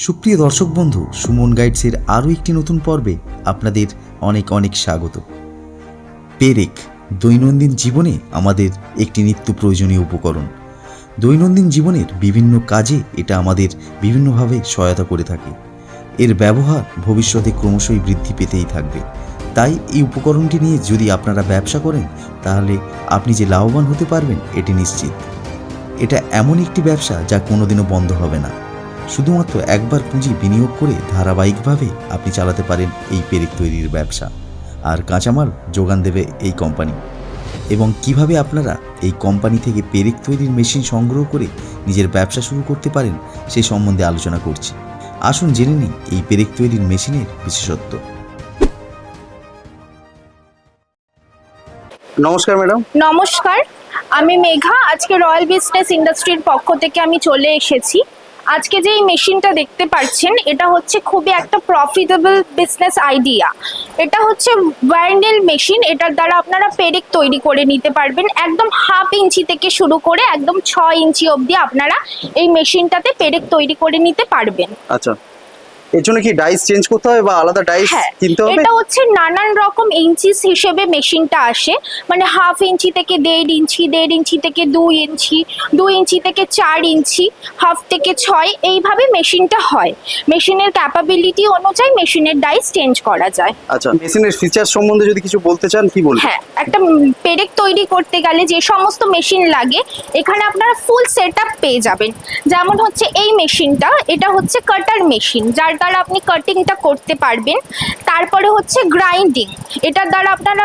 সুপ্রিয় দর্শক বন্ধু, সুমন গাইডসের আরও একটি নতুন পর্বে আপনাদের অনেক অনেক স্বাগত। পেরেক, দৈনন্দিন জীবনে আমাদের একটি নিত্য প্রয়োজনীয় উপকরণ। দৈনন্দিন জীবনের বিভিন্ন কাজে এটা আমাদের বিভিন্নভাবে সহায়তা করে থাকে। এর ব্যবহার ভবিষ্যতে ক্রমশই বৃদ্ধি পেতেই থাকবে। তাই এই উপকরণটি নিয়ে যদি আপনারা ব্যবসা করেন, তাহলে আপনি যে লাভবান হতে পারবেন, এটি নিশ্চিত। এটা এমন একটি ব্যবসা যা কোনোদিনও বন্ধ হবে না। শুধুমাত্র একবার পুঁজি বিনিয়োগ করে ধারাবাহিকভাবে আপনি চালাতে পারেন এই পেরেক তৈরির ব্যবসা। আর কাঁচামাল যোগান দেবে এই কোম্পানি। এবং কীভাবে আপনারা এই কোম্পানি থেকে পেরেক তৈরির মেশিন সংগ্রহ করে নিজের ব্যবসা শুরু করতে পারেন সে সম্বন্ধে আলোচনা করছি। আসুন জেনে নিই এই পেরেক তৈরির মেশিনের বিশেষত্ব। নমস্কার ম্যাডাম। নমস্কার আমি মেঘা আজকে রয়্যাল বিজনেস ইন্ডাস্ট্রির পক্ষ থেকে আমি চলে এসেছি। আজকে যে এই মেশিনটা দেখতে পাচ্ছেন এটা হচ্ছে খুবই একটা প্রফিটেবল বিজনেস আইডিয়া এটা হচ্ছে ওয়ার্নেল মেশিন এটার দ্বারা আপনারা পেরেক তৈরি করে নিতে পারবেন। একদম হাফ ইঞ্চি থেকে শুরু করে একদম ছ ইঞ্চি অবধি আপনারা এই মেশিনটাতে পেরেক তৈরি করে নিতে পারবেন। আচ্ছা। এর জন্য কি ডাইস চেঞ্জ করতে হবে বা আলাদা ডাইস হ্যাঁ কিনতে হবে? এটা হচ্ছে নানান রকম ইঞ্চিস হিসেবে মেশিনটা আসে। মানে হাফ ইঞ্চি থেকে দেড় ইঞ্চি দেড় ইঞ্চি থেকে দুই ইঞ্চি দুই ইঞ্চি থেকে চার ইঞ্চি হাফ থেকে ছয় এইভাবে মেশিনটা হয়। মেশিনের ক্যাপাবিলিটি অনুযায়ী মেশিনের ডাইস চেঞ্জ করা যায়। আচ্ছা মেশিনের ফিচার সম্বন্ধে যদি কিছু বলতে চান কি বলবেন? হ্যাঁ একটা পেরেক তৈরি করতে গেলে যে সমস্ত মেশিন লাগে এখানে আপনারা ফুল সেট পেয়ে যাবেন। যেমন হচ্ছে এই মেশিনটা এটা হচ্ছে কাটার মেশিন যার দ্বারা আপনি কাটিংটা করতে পারবেন। তারপরে হচ্ছে গ্রাইন্ডিং এটার দ্বারা আপনারা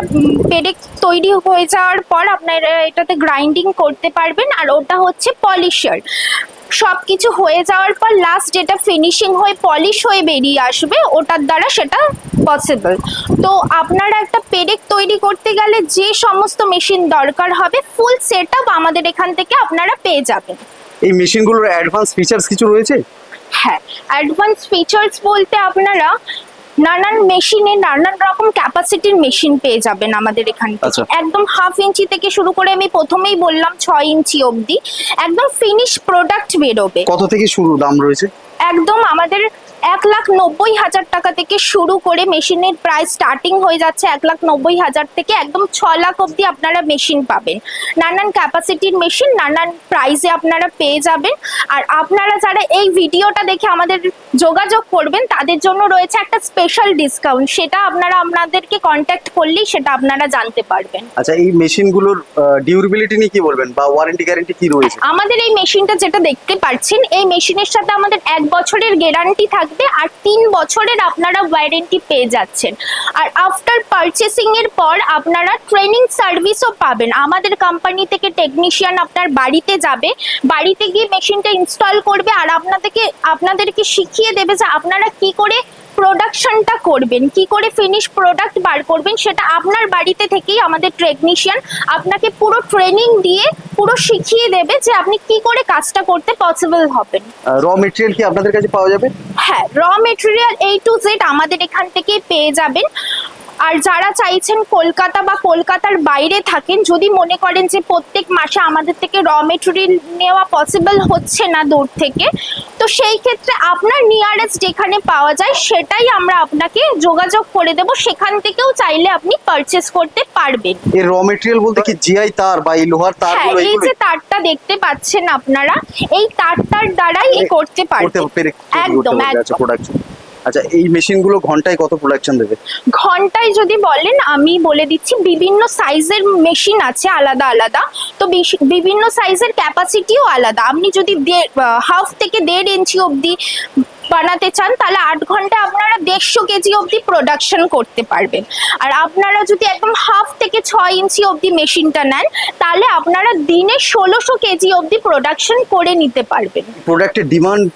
পেরেক তৈরি হয়ে যাওয়ার পর আপনারা এটাতে গ্রাইন্ডিং করতে পারবেন আর ওটা হচ্ছে পলিশার সব কিছু হয়ে যাওয়ার পর লাস্ট যেটা ফিনিশিং হয়ে পলিশ হয়ে বেরিয়ে আসবে, ওটার দ্বারা সেটা পসিবল তো আপনারা একটা পেরেক তৈরি করতে গেলে যে সমস্ত মেশিন দরকার হবে ফুল সেট আমাদের এখান থেকে আপনারা পেয়ে যাবেন। এই মেশিনগুলোর অ্যাডভান্স ফিচার্স কিছু রয়েছে? হ্যাঁ অ্যাডভান্স ফিচার্স বলতে আপনারা নানান মেশিনে নানান রকম ক্যাপাসিটির মেশিন পেয়ে যাবেন আমাদের এখান আচ্ছা। থেকে একদম হাফ ইঞ্চি থেকে শুরু করে আমি প্রথমেই বললাম ছয় ইঞ্চি অবধি। একদম ফিনিশ প্রোডাক্ট বেরোবে। কত থেকে শুরু দাম রয়েছে? একদম আমাদের এক লাখ নব্বই হাজার টাকা থেকে শুরু করে মেশিনের প্রাইস স্টার্টিং হয়ে যাচ্ছে এক লাখ নব্বই হাজার থেকে একদম ছ লাখ অবধি আপনারা মেশিন পাবেন। নানান ক্যাপাসিটির মেশিন নানান প্রাইসে আপনারা পেয়ে যাবেন। আর আপনারা যারা এই ভিডিওটা দেখে আমাদের যোগাযোগ করবেন তাদের জন্য রয়েছে একটা স্পেশাল ডিসকাউন্ট সেটা আপনারা আপনাদেরকে কন্ট্যাক্ট করলেই সেটা আপনারা জানতে পারবেন। আচ্ছা এই মেশিনগুলোর ডিউরেবিলিটি নিয়ে কি বলবেন? বা ওয়ারেন্টি গ্যারেন্টি কি রয়েছে? আমাদের এই মেশিনটা যেটা দেখতে পাচ্ছেন এই মেশিনের সাথে আমাদের এক বছরের গ্যারান্টি থাকবে আর তিন বছরের আপনারা ওয়ারেন্টি পেয়ে যাচ্ছেন। আর আফটার পারচেসিং এর পর আপনারা ট্রেনিং সার্ভিসও পাবেন। আমাদের কোম্পানি থেকে টেকনিশিয়ান আপনার বাড়িতে যাবে, বাড়িতে গিয়ে মেশিনটা ইনস্টল করবে আর আপনাদেরকে আপনাদেরকে শিখিয়ে দেবে যে আপনারা কি করে প্রোডাকশনটা করবেন কি করে ফিনিশ প্রোডাক্ট বার করবেন সেটা আপনার বাড়িতে থেকেই আমাদের টেকনিশিয়ান আপনাকে পুরো ট্রেনিং দিয়ে পুরো শিখিয়ে দেবে যে আপনি কি করে কাজটা করতে পসিবল হবেন। র মেটেরিয়াল কি আপনাদের কাছে পাওয়া যাবে? হ্যাঁ র মেটেরিয়াল এই টু জেড আমাদের এখান থেকে পেয়ে যাবেন। আর যারা চাইছেন কলকাতা বা কলকাতার বাইরে থাকেন যদি মনে করেন যে প্রত্যেক মাসে আমাদের থেকে র মেটেরিয়াল নেওয়া পসিবল হচ্ছে না দূর থেকে তো সেই ক্ষেত্রে আপনার নিয়ারেস্ট যেখানে পাওয়া যায় সেটাই আমরা আপনাকে যোগাযোগ করে দেব। সেখান থেকেও চাইলে আপনি পারচেস করতে পারবেন। এর র মেটেরিয়াল বলতে কি জিআই তার বা এই লোহার তার হ্যাঁ এই যে তারটা দেখতে পাচ্ছেন আপনারা এই তারটার দ্বারাই করতে পারবেন। একদম একদম। প্রোডাকশন আচ্ছা এই মেশিনগুলো ঘন্টায় কত প্রোডাকশন দেবে? ঘন্টায় যদি বলেন আমি বলে দিচ্ছি বিভিন্ন সাইজের মেশিন আছে আলাদা আলাদা। তো বিভিন্ন সাইজের ক্যাপাসিটিও আলাদা। আপনি যদি হাফ থেকে দেড় ইঞ্চি অবধি বানাতে চান তাহলে আট ঘণ্টা আপনারা দেড়শো কেজি অবধি প্রোডাকশন করতে পারবেন। আর আপনারা যদি একদম হাফ থেকে ছয় ইঞ্চি অবধি মেশিনটা নেন তাহলে আপনারা দিনে ষোলোশো কেজি অবধি প্রোডাকশন করে নিতে পারবেন। প্রোডাক্টের ডিমান্ড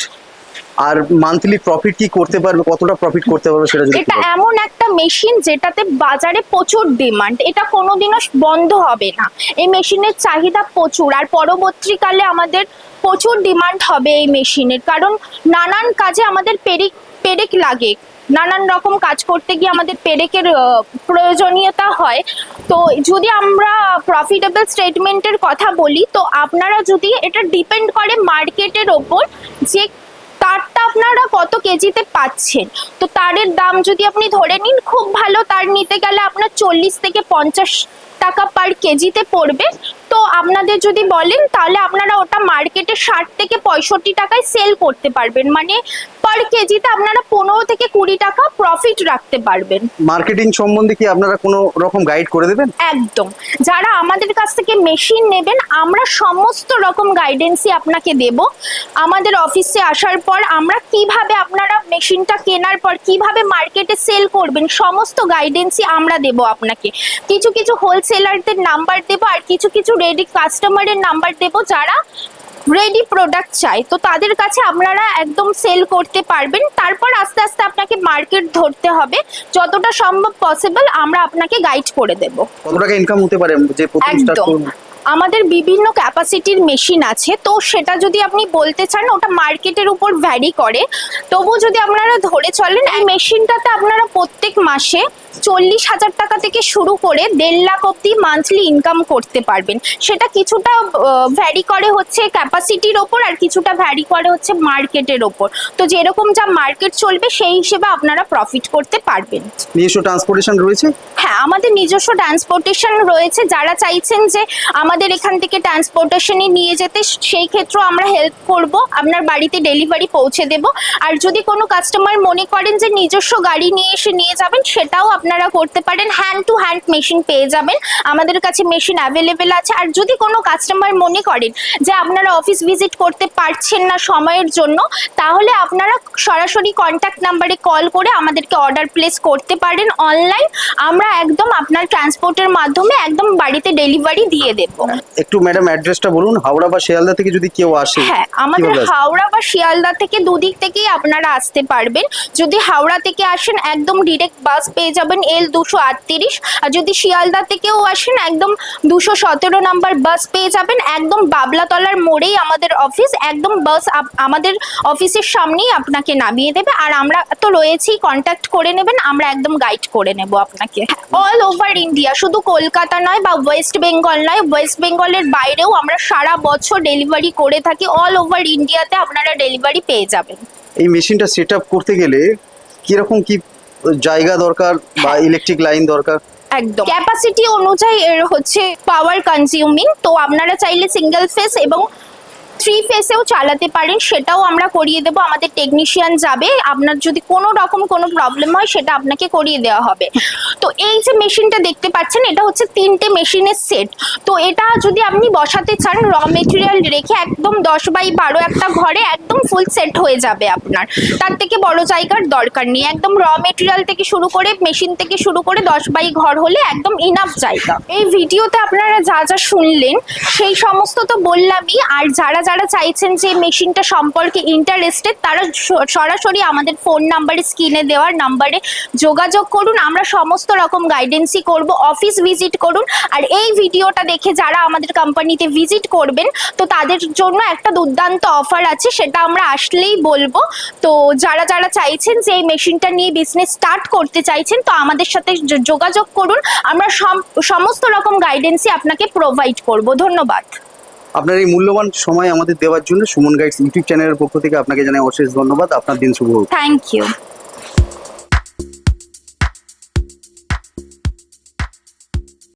আর মান্থলি প্রফিট কি করতে পারবে কতটা প্রফিট করতে পারবে সেটা যদি এটা এমন একটা মেশিন যেটাতে বাজারে প্রচুর ডিমান্ড এটা কোনোদিনও বন্ধ হবে না। এই মেশিনের চাহিদা প্রচুর আর পরবর্তীকালে আমাদের প্রচুর ডিমান্ড হবে এই মেশিনের কারণ নানান কাজে আমাদের পেরেক পেরেক লাগে। নানান রকম কাজ করতে গিয়ে আমাদের পেরেকের প্রয়োজনীয়তা হয়। তো যদি আমরা প্রফিটেবল স্টেটমেন্টের কথা বলি তো আপনারা যদি এটা ডিপেন্ড করে মার্কেটের ওপর যে আপনারা কত কেজিতে পাচ্ছেন? তো তারের দাম যদি আপনি ধরে নিন, খুব ভালো। তার নিতে গেলে আপনার চল্লিশ থেকে পঞ্চাশ টাকা পার কেজিতে পড়বে। তো আপনাদের যদি বলেন, তাহলে আপনারা ওটা মার্কেটে ষাট থেকে পঁয়ষট্টি টাকায় সেল করতে পারবেন। মানে পার কেজিতে আপনারা পনেরো থেকে কুড়ি টাকা প্রফিট রাখতে পারবেন। মার্কেটিং সম্বন্ধে কি আপনারা কোনো রকম গাইড করে দেবেন? একদম। যারা আমাদের কাছ থেকে মেশিন নেবেন আমরা সমস্ত রকম গাইডেন্সই আপনাকে দেব। আমাদের অফিসে আসার পর আমরা কীভাবে আপনারা মেশিনটা কেনার পর কীভাবে মার্কেটে সেল করবেন সমস্ত গাইডেন্সই আমরা দেব আপনাকে। কিছু কিছু হোলসেলারদের নাম্বার দেব আর কিছু কিছু রেডি কাস্টমারের নাম্বার দেব যারা রেডি প্রোডাক্ট চাই। তো তাদের কাছে আপনারা একদম সেল করতে পারবেন। তারপর আস্তে আস্তে আপনাকে মার্কেট ধরতে হবে। যতটা সম্ভব পসিবল আমরা আপনাকে গাইড করে দেব। কত টাকা ইনকাম হতে পারে যে প্রথম স্টার্ট একদম। করুন? আমাদের বিভিন্ন ক্যাপাসিটির মেশিন আছে। তো সেটা যদি আপনি বলতে চান ওটা মার্কেটের উপর ভ্যারি করে। তবু যদি আপনারা ধরে চলেন এই মেশিনটাতে আপনারা প্রত্যেক মাসে চল্লিশ হাজার টাকা থেকে শুরু করে দেড় লাখ অব্দি মান্থলি ইনকাম করতে পারবেন। সেটা কিছুটা ভ্যারি করে হচ্ছে ক্যাপাসিটির ওপর আর কিছুটা ভ্যারি করে হচ্ছে মার্কেটের ওপর। তো যেরকম যা মার্কেট চলবে সেই হিসেবে আপনারা প্রফিট করতে পারবেন। নিজস্ব ট্রান্সপোর্টেশন রয়েছে? হ্যাঁ আমাদের নিজস্ব ট্রান্সপোর্টেশন রয়েছে। যারা চাইছেন যে আমাদের এখান থেকে ট্রান্সপোর্টেশনে নিয়ে যেতে সেই ক্ষেত্রেও আমরা হেল্প করব। আপনার বাড়িতে ডেলিভারি পৌঁছে দেব। আর যদি কোনো কাস্টমার মনে করেন যে নিজস্ব গাড়ি নিয়ে এসে নিয়ে যাবেন সেটাও আপনারা করতে পারেন হ্যান্ড টু হ্যান্ড মেশিন পেয়ে যাবেন। আমাদের কাছে মেশিন অ্যাভেলেবেল আছে। আর যদি কোনো কাস্টমার মনে করেন যে আপনারা অফিস ভিজিট করতে পারছেন না সময়ের জন্য তাহলে আপনারা সরাসরি কন্ট্যাক্ট নাম্বারে কল করে আমাদেরকে অর্ডার প্লেস করতে পারেন অনলাইন আমরা একদম আপনার ট্রান্সপোর্টের মাধ্যমে একদম বাড়িতে ডেলিভারি দিয়ে দেব। একটু ম্যাডাম অ্যাড্রেসটা বলুন হাওড়া বা শিয়ালদা থেকে যদি কেউ আসে হ্যাঁ আমাদের হাওড়া বা শিয়ালদা থেকে দুদিক থেকেই আপনারা আসতে পারবেন। যদি হাওড়া থেকে আসেন একদম ডিরেক্ট বাস পেয়ে যাবেন এল দুশো আটত্রিশ। আর যদি শিয়ালদা থেকেও আসেন, একদম দুশো সতেরো নাম্বার বাস পেয়ে যাবেন। একদম বাবলাতলার মোড়েই আমাদের অফিস একদম বাস আমাদের অফিসের সামনেই আপনাকে নামিয়ে দেবে। আর আমরা তো রয়েছি কন্ট্যাক্ট করে নেবেন, আমরা একদম গাইড করে নেব আপনাকে। অল ওভার ইন্ডিয়া শুধু কলকাতা নয় বা ওয়েস্ট বেঙ্গল নয় ওয়েস্ট বেঙ্গলের বাইরেও আমরা সারা বছর ডেলিভারি করে থাকি। অল ওভার ইন্ডিয়াতে আপনারা ডেলিভারি পেয়ে যাবেন। এই মেশিনটা সেট করতে গেলে কীরকম কি জায়গা দরকার বা ইলেকট্রিক লাইন দরকার। একদম। ক্যাপাসিটি অনুযায়ী এর হচ্ছে পাওয়ার কনজিউমিং তো আপনারা চাইলে সিঙ্গেল ফেস এবং থ্রি ফেসেও চালাতে পারেন, সেটাও আমরা করিয়ে দেবো, আমাদের টেকনিশিয়ান যাবে, আপনার যদি কোনো রকম কোনো প্রবলেম হয়, সেটা আপনাকে করিয়ে দেওয়া হবে। তো এই যে মেশিনটা দেখতে পাচ্ছেন, এটা হচ্ছে তিনটে মেশিনের সেট তো এটা যদি আপনি বসাতে চান র মেটেরিয়াল রেখে একদম দশ বাই বারো একটা ঘরে একদম ফুল সেট হয়ে যাবে আপনার। তার থেকে বড় জায়গার দরকার নেই। একদম র মেটেরিয়াল থেকে শুরু করে মেশিন থেকে শুরু করে দশ বাই ঘর হলে একদম ইনাফ জায়গা। এই ভিডিওতে আপনারা যা যা শুনলেন, সেই সমস্ত তো বললামই, আর যারা যারা চাইছেন যে মেশিনটা সম্পর্কে ইন্টারেস্টেড তারা সরাসরি আমাদের ফোন নাম্বারে স্ক্রিনে দেওয়ার নাম্বারে যোগাযোগ করুন। আমরা সমস্ত রকম গাইডেন্সই করব। অফিস ভিজিট করুন। আর এই ভিডিওটা দেখে যারা আমাদের কোম্পানিতে ভিজিট করবেন, তো তাদের জন্য একটা দুর্দান্ত অফার আছে। সেটা আমরা আসলেই বলব। তো যারা যারা চাইছেন যে এই মেশিনটা নিয়ে বিজনেস স্টার্ট করতে চাইছেন, তো আমাদের সাথে যোগাযোগ করুন। আমরা সম- সমস্ত রকম গাইডেন্সই আপনাকে প্রোভাইড করব। ধন্যবাদ। আপনার এই মূল্যবান সময় আমাদের দেওয়ার জন্য সুমন গাইডস ইউটিউব চ্যানেলের পক্ষ থেকে আপনাকে জানাই অশেষ ধন্যবাদ। আপনার দিন শুভ হোক। Thank you